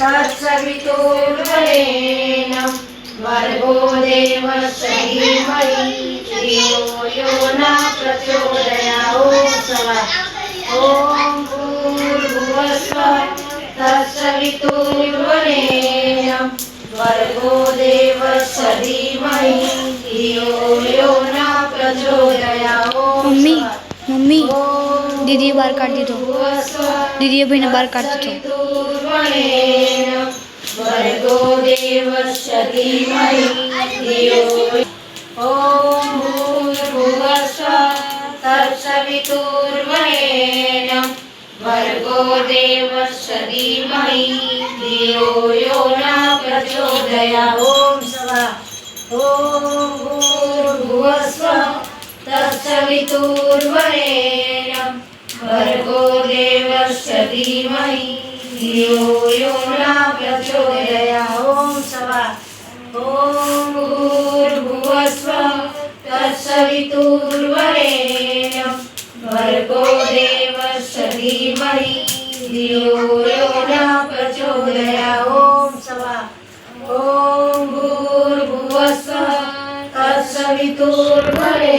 तत्सवितुर्वरेण्यं भर्गो देवस्य धियो यो न प्रचोदयात् ॐ सवा ॐ भूर्भुवस्वः तत्सवितुर्वरेण्यं भर्गो देवस्य धियो यो न प्रचोदयात् ॐ मम्मी, दीदी बाहर काट दी तो दीदी अभी बाहर काट दी तो वर्गो देव सदी मई यो न प्रचोदया ओम सवा तत्सवितुर्वरेण्यं भर्गो देवस्य धीमहि धियो यो न प्रचोदयात् ॐ सवा। ॐ भूर्भुवस्वः तत्सवितुर्वरेण्यं भर्गो देवस्य धीमहि धियो यो न प्रचोदयात् ॐ सवा। ॐ भूर्भुवस्वः तत्सवितुर्वरेण्यं